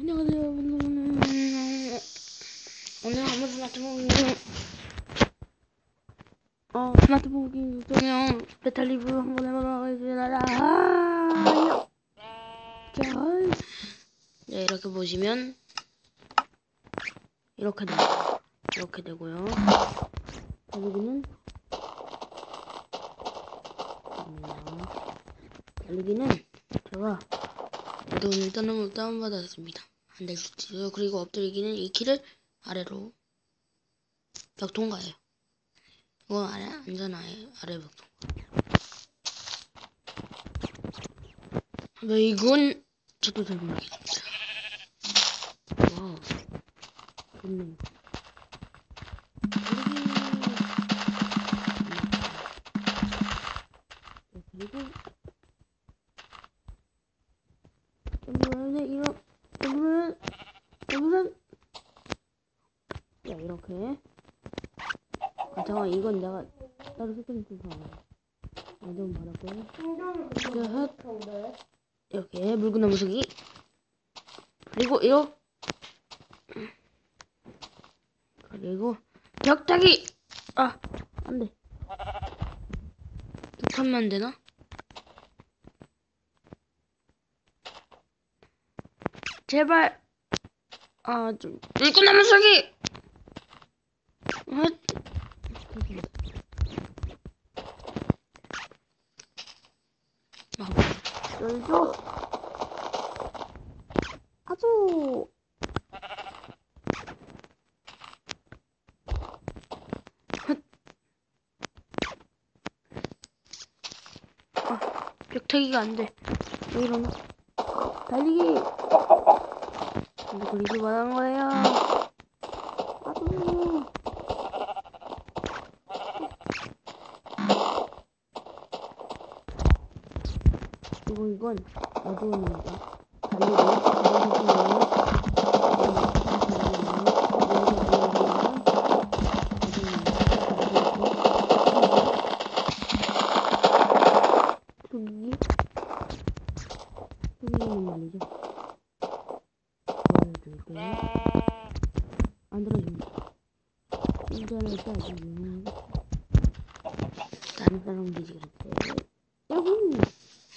안녕하세요. 오늘 오늘 아무 스마트폰 어 스마트폰 게임 베타 리뷰 한번 해보도록 하겠습니다. 아, 자, 네 이렇게 보시면 이렇게 돼 이렇게 되고요. 달리기는 달리기는 제가 모두 일단은 다운받았습니다. 안 될지요. 그리고 엎드리기는 이 키를 아래로 벽 통과해요. 이거 아래 안전 아래 아래 벽 통과. 네 이건 저도 잘 모르겠습니다. 와, 좋네. 그 이런 이런 자 이렇게. 아 잠깐 이건 내가 따로 세팅해서 완전 받았고요? 자 이렇게 붉은 나무서기 그리고 이거. 그리고 벽타기 아 안돼. 두 칸만 되나? 제발 아좀 붉은 나무서기 아, 아, 열죠 아주 아, 벽타기가 안 돼. 왜 이러나? 달리기! 근데 걸리지 말한 거예요. 아주. 그리고 이건 어두운입니다. 달리기, 여기 여기는 말이죠. 보여 줄게요. 안 들어줍니다. 인터넷 따지면 다른 사람들이 그랬지.